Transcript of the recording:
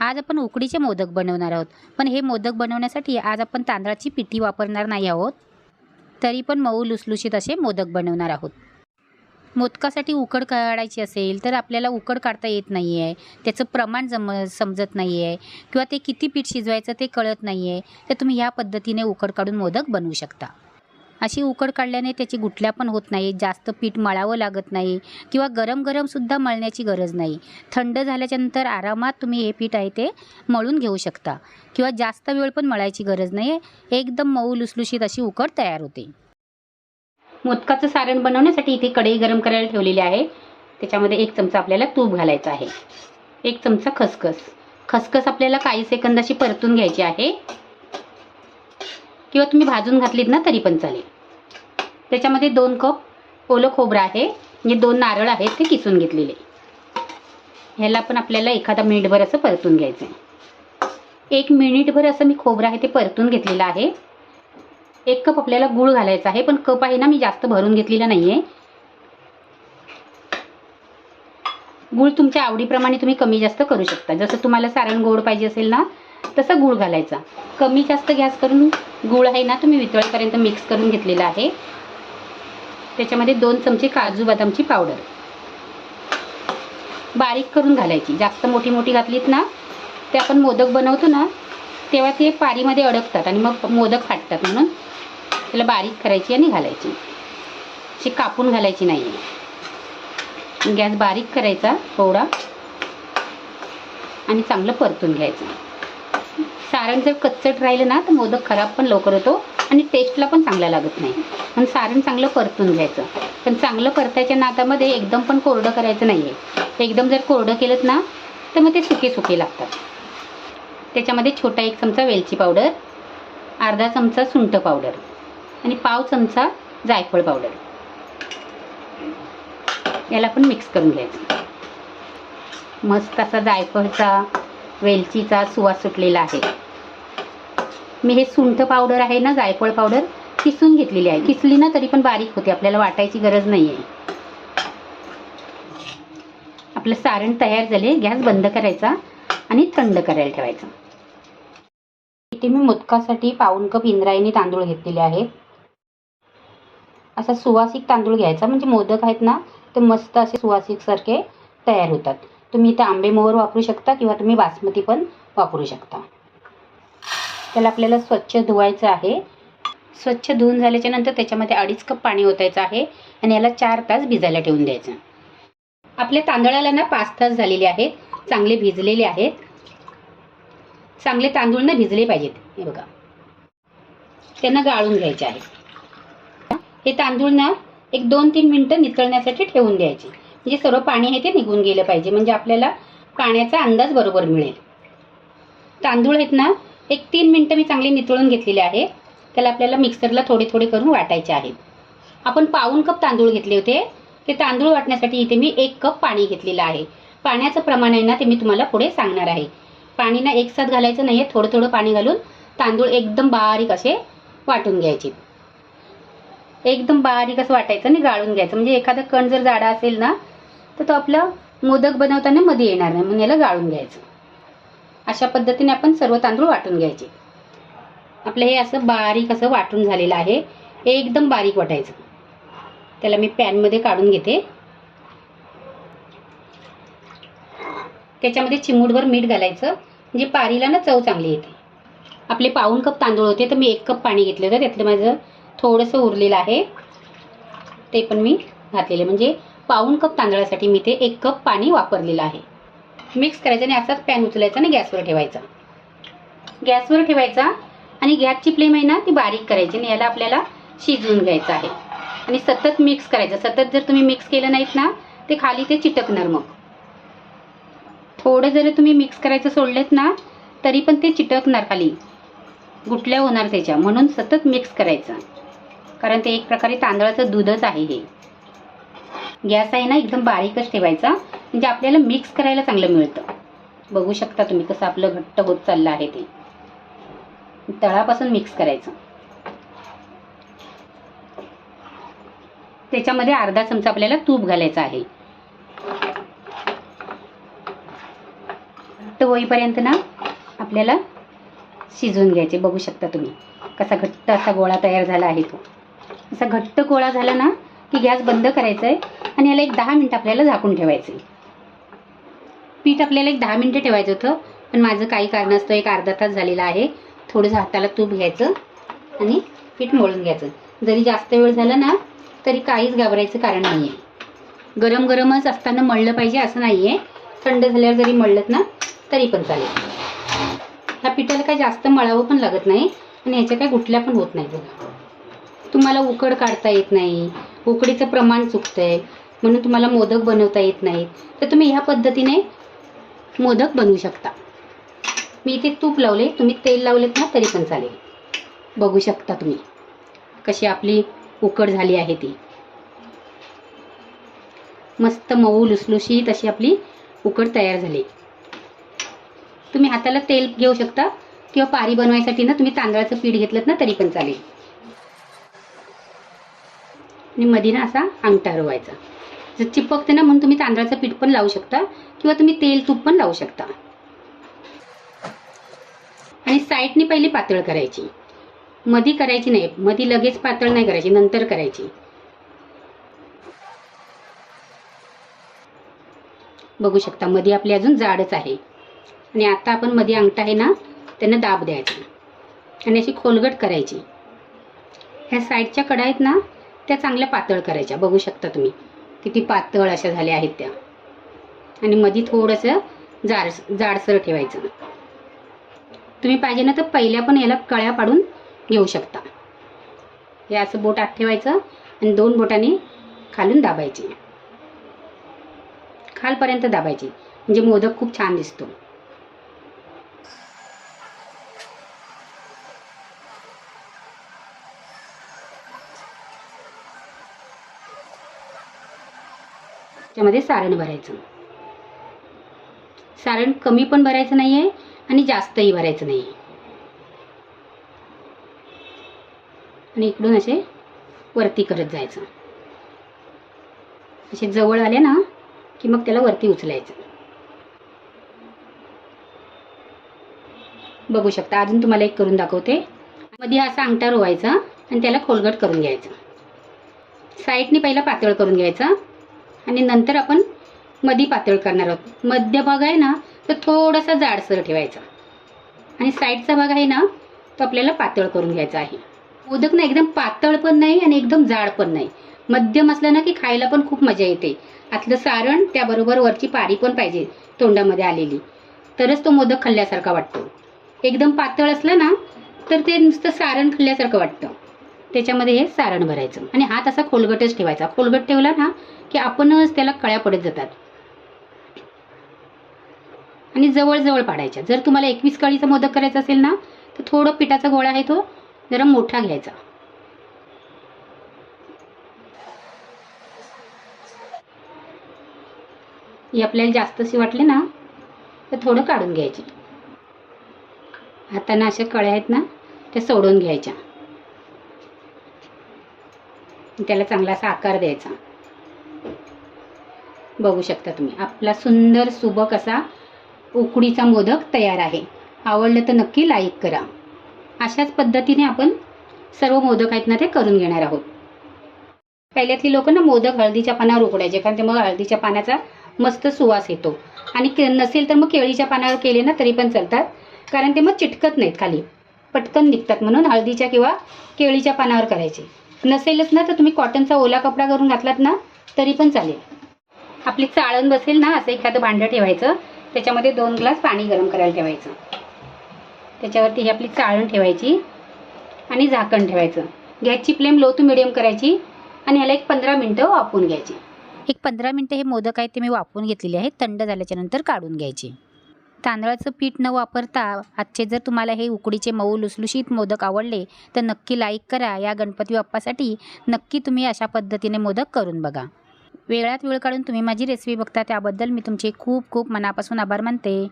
आज आपण उकडीचे मोदक बनवणार आहोत. पण हे मोदक बनवण्यासाठी आज आपण तांदळाची पिठी वापरणार नाही आहोत. तरी पण मऊ लुसलुशीत असे मोदक बनवणार आहोत. मोदकासाठी उकड काढायची असेल तर आपल्याला उकड काढता येत नाही आहे त्याचं प्रमाण जम समजत नाही आहे किंवा ते किती पीठ शिजवायचं ते कळत नाही आहे तर तुम्ही ह्या पद्धतीने उकड काढून मोदक बनवू शकता. अशी उकड काढल्याने त्याची गुठल्या पण होत नाही जास्त पीठ मळावं लागत नाही किंवा गरम गरमसुद्धा मळण्याची गरज नाही. थंड झाल्याच्यानंतर आरामात तुम्ही हे पीठ आहे ते मळून घेऊ शकता किंवा जास्त वेळ पण मळायची गरज नाही आहे एकदम मऊ लुसलुशीत अशी उकड तयार होते. मोदकाचं सारण बनवण्यासाठी इथे कढई गरम करायला ठेवलेली आहे. त्याच्यामध्ये एक चमचा आपल्याला तूप घालायचं आहे. एक चमचा खसखस. खसखस आपल्याला काही सेकंदाशी परतून घ्यायची आहे. किंवा तुम्ही भाजून घातलीत ना तरी पण चालेल. त्याच्यामध्ये दोन कप ओलं खोबरं आहे. म्हणजे दोन नारळ आहेत ते किसून घेतलेले. ह्याला पण आपल्याला एखादा मिनिटभर असं परतून घ्यायचं आहे. एक मिनिटभर असं मी खोबरं आहे ते परतून घेतलेलं आहे. एक कप आपल्याला गूळ घालायचा आहे पण कप आहे ना मी जास्त भरून घेतलेला नाही आहे गूळ तुमच्या आवडीप्रमाणे तुम्ही कमी जास्त करू शकता. जसं तुम्हाला सारण गोड पाहिजे असेल ना तसं गूळ घालायचा. कमी जास्त गॅस करून गूळ आहे ना तुम्ही वितळेपर्यंत मिक्स करून घेतलेला आहे. त्याच्यामध्ये दोन चमचे काजू बदामची पावडर बारीक करून घालायची. जास्त मोठी मोठी घातलीत ना ते आपण मोदक बनवतो ना तेव्हा ते पारीमध्ये अडकतात आणि मग मोदक फाटतात म्हणून त्याला बारीक करायची आणि घालायची. अशी कापून घालायची नाही गॅस बारीक करायचा थोडा आणि चांगलं परतून घ्यायचं. सारण जर कच्चट राहिलं ना तर मोदक खराब पण लवकर होतो आणि टेस्टला पण चांगला लागत नाही. पण सारण चांगलं परतून घ्यायचं. पण चांगलं परतायच्या नादामध्ये एकदम पण कोरडं करायचं नाही आहे एकदम जर कोरडं केलं ना तर मग ते सुके सुके लागतात. त्याच्यामध्ये छोटा एक चमचा वेलची पावडर अर्धा चमचा सुंठ पावडर आणि पाव चमचा जायफळ पावडर. याला पण मिक्स करून घ्यायचं. मस्त असा जायफळचा वेलचीचा सुवास सुटलेला आहे. मी हे सुंठ पावडर आहे ना जायफळ पावडर किसून घेतलेली आहे. किसली ना तरी पण बारीक होते आपल्याला वाटायची गरज नाही आहे आपलं सारण तयार झाले गॅस बंद करायचा आणि थंड करायला ठेवायचा. इथे मी मोदकासाठी पाऊन कप इंद्रायणी तांदूळ घेतलेले आहेत असा सुवासिक तांदूळ घ्यायचा म्हणजे मोदक आहेत ना ते मस्त असे सुवासिक सारखे तयार होतात. तुम्ही इथे आंबे मोहर वापरू शकता किंवा तुम्ही बासमती पण वापरू शकता. त्याला आपल्याला स्वच्छ धुवायचं आहे. स्वच्छ धुवून झाल्याच्यानंतर त्याच्यामध्ये अडीच कप पाणी ओतायचं आहे आणि याला चार तास भिजायला ठेवून द्यायचं. आपल्या तांदळाला ना पाच तास झालेले आहेत. चांगले भिजलेले आहेत. चांगले तांदूळ ना भिजले पाहिजेत. हे बघा. त्यांना गाळून घ्यायचे आहे. हे तांदूळ ना एक दोन तीन मिनटं नितळण्यासाठी ठेवून द्यायचे. म्हणजे सर्व पाणी आहे ते निघून गेलं पाहिजे. म्हणजे आपल्याला पाण्याचा अंदाज बरोबर मिळेल. तांदूळ आहेत ना एक तीन मिनटं मी चांगली नितळून घेतलेली आहे. त्याला आपल्याला मिक्सरला थोडे थोडे करून वाटायचे आहेत. आपण पाऊन कप तांदूळ घेतले होते. ते तांदूळ वाटण्यासाठी इथे मी एक कप पाणी घेतलेलं आहे. पाण्याचं प्रमाण आहे ना ते मी तुम्हाला पुढे सांगणार आहे. पाणी ना एकसाथ घालायचं नाही आहे थोडं थोडं पाणी घालून तांदूळ एकदम बारीक असे वाटून घ्यायचे. एकदम बारीक असं वाटायचं आणि गाळून घ्यायचं. म्हणजे एखादा कण जर जाडा असेल ना तर तो आपलं मोदक बनवताना मध्ये येणार नाही. म्हणून याला गाळून घ्यायचं. अशा पद्धतीने आपण सर्व तांदूळ वाटून घ्यायचे. आपलं हे असं बारीक असं वाटून झालेलं आहे. हे एकदम बारीक वाटायचं. त्याला मी पॅनमध्ये काढून घेते. त्याच्यामध्ये चिमूटभर मीठ घालायचं. म्हणजे पारीला ना चव चांगली येते. आपले पाऊन कप तांदूळ होते तर मी एक कप पाणी घेतलं होतं. त्यातलं माझं थोडंसं उरलेलं आहे. ते पण मी घातलेलं म्हणजे पाऊन कप तांदळासाठी मी ते एक कप पाणी वापरलेलं आहे. मिक्स करायचं आणि असाच पॅन उचलायचा आणि गॅसवर ठेवायचा. गॅसवर ठेवायचा आणि गॅसची फ्लेम आहे ना ती बारीक करायची आणि याला आपल्याला शिजवून घ्यायचं आहे. आणि सतत मिक्स करायचं. सतत जर तुम्ही मिक्स केलं नाहीत ना ते खाली ते चिटकणार मग. थोडं जरी तुम्ही मिक्स करायचं सोडलेत ना तरी पण ते चिटकणार खाली. गुटल्या होणार त्याच्या. म्हणून सतत मिक्स करायचं. कारण ते एक प्रकारे तांदळाचं दूधच आहे हे. गॅस आहे ना एकदम बारीकच ठेवायचा. म्हणजे आपल्याला मिक्स करायला चांगलं मिळतं. बघू शकता तुम्ही कसं आपलं घट्ट होत चाललं आहे ते. तळापासून मिक्स करायचं. त्याच्यामध्ये अर्धा चमचा आपल्याला तूप घालायचं आहे. घट्ट होईपर्यंत ना आपल्याला शिजवून घ्यायचे. बघू शकता तुम्ही कसा घट्ट असा गोळा तयार झाला आहे तो. असा घट्ट गोळा झाला ना की गॅस बंद करायचा आहे आणि याला एक दहा मिनटं आपल्याला झाकून ठेवायचं आहे पीठ आपल्याला एक दहा मिनटं ठेवायचं होतं पण माझं काही कारणास्तव एक अर्धा तास झालेला आहे. थोडंसं हाताला तूप घ्यायचं आणि पीठ मळून घ्यायचं. जरी जास्त वेळ झाला ना तरी काहीच घाबरायचं कारण नाही आहे गरम गरमच असताना मळलं पाहिजे असं नाही आहे थंड झाल्यावर जरी मळलं ना तरी पण चालेल. ह्या पिठाला काही जास्त मळावं पण लागत नाही आणि ह्याच्या काही गुठल्या पण होत नाही बघा. तुम्हाला उकड काढता येत नाही. उकडीचं प्रमाण चुकतंय. म्हणून तुम्हाला मोदक बनवता येत नाही तर तुम्ही ह्या पद्धतीने मोदक बनवू शकता. मी इथे तूप लावले तुम्ही तेल लावलेत ना तरी पण चालेल. बघू शकता तुम्ही कशी आपली उकड झाली आहे ती. मस्त मऊ लुसलुशीत अशी आपली उकड तयार झाली. तुम्ही हाताला तेल घेऊ शकता किंवा पारी बनवायसाठी ना तुम्ही तांदळाचं पीठ घेतलं ना तरी पण चालेल. आणि मधी ना असा अंगठा रोवायचा. जर चिपकते ना म्हणून तुम्ही तांदळाचं पीठ पण लावू शकता किंवा तुम्ही तेल तूप पण लावू शकता. आणि साईडनी पहिली पातळ करायची. मधी करायची नाही. मधी लगेच पातळ नाही करायची. नंतर करायची. बघू शकता मध्ये आपली अजून जाडच आहे. आणि आता आपण मध्ये अंगठा आहे ना त्यांना दाब द्यायचा. आणि अशी खोलगट करायची. ह्या साईडच्या कडा आहेत ना त्या चांगल्या पातळ करायच्या. बघू शकता तुम्ही. किती पातळ अशा झाल्या आहेत त्या. आणि मध्ये थोडंसं जाड जाडसर ठेवायचं. तुम्ही पाहिजे ना तर पहिल्या पण याला कळ्या पाडून घेऊ शकता. हे असं बोट आत ठेवायचं आणि दोन बोटाने खालून दाबायचे. खालपर्यंत दाबायची. म्हणजे मोदक खूप छान दिसतो. त्यामध्ये सारण भरायचं. सारण कमी पण भरायचं नाही आहे आणि जास्तही भरायचं नाही आहे आणि इकडून असे वरती करत जायचं. असे जवळ आले ना की मग त्याला वरती उचलायचं. बघू शकता अजून तुम्हाला एक करून दाखवते. मध्ये असा अंगठा रोवायचा आणि त्याला खोलगट करून घ्यायचं. साईडने पहिला पातळ करून घ्यायचा. आणि नंतर आपण मधी पातळ करणार आहोत. मध्य भाग आहे ना तो थोडासा जाडसर ठेवायचा. आणि साईडचा भाग आहे ना तो आपल्याला पातळ करून घ्यायचा आहे. मोदक ना एकदम पातळ पण नाही आणि एकदम जाड पण नाही. मध्यम असलं ना की खायला पण खूप मजा येते. आतलं सारण त्याबरोबर वरची पारी पण पाहिजे तोंडामध्ये आलेली. तरच तो मोदक खाल्ल्यासारखा वाटतो. एकदम पातळ असला ना तर ते नुसतं सारण खाल्ल्यासारखं वाटतं. त्याच्यामध्ये हे सारण भरायचं. आणि हात असा खोलगटच ठेवायचा. खोलगट ठेवला ना की आपणच त्याला कळ्या पडत जातात. आणि जवळजवळ पाडायच्या. जर तुम्हाला एकवीस कळीचा मोदक करायचा असेल ना तर थोडं पिठाचा गोळा आहे तो जरा मोठा घ्यायचा. ही आपल्याला जास्तशी वाटले ना तर थोडं काढून घ्यायचे. हाताने अशा कळ्या आहेत ना त्या सोडून घ्यायच्या. त्याला चांगला असा आकार द्यायचा. बघू शकता तुम्ही. आपला सुंदर सुबक असा उकडीचा मोदक तयार आहे. आवडलं तर नक्की लाईक करा. अशाच पद्धतीने आपण सर्व मोदक आहेत ना ते करून घेणार आहोत. पहिल्यातली लोक ना मोदक हळदीच्या पानावर उकडायचे कारण ते मग हळदीच्या पानाचा मस्त सुवास येतो. आणि के नसेल तर मग केळीच्या पानावर केले ना तरी पण चालतात. कारण ते मग चिटकत नाहीत खाली. पटकन निघतात म्हणून हळदीच्या किंवा केळीच्या पानावर करायचे. नसेलच ना तर तुम्ही कॉटनचा ओला कपडा करून घातलात ना तरी पण चालेल. आपली चाळण बसेल ना असं एखादं भांडं ठेवायचं. त्याच्यामध्ये दोन ग्लास पाणी गरम करायला ठेवायचं. त्याच्यावरती ही आपली चाळण ठेवायची आणि झाकण ठेवायचं. गॅसची फ्लेम लो टू मिडियम करायची आणि ह्याला एक पंधरा मिनटं वापरून घ्यायची. एक पंधरा मिनटं हे मोदक आहेत ते मी वापरून घेतलेले आहेत. थंड झाल्याच्यानंतर काढून घ्यायचे. तांदळाचं पीठ न वापरता आजचे जर तुम्हाला हे उकडीचे मऊ लुसलुशीत मोदक आवडले तर नक्की लाईक करा. या गणपती बाप्पासाठी नक्की तुम्ही अशा पद्धतीने मोदक करून बघा. वेळात वेळ काढून तुम्ही माझी रेसिपी बघता त्याबद्दल मी तुमचे खूप खूप मनापासून आभार मानते.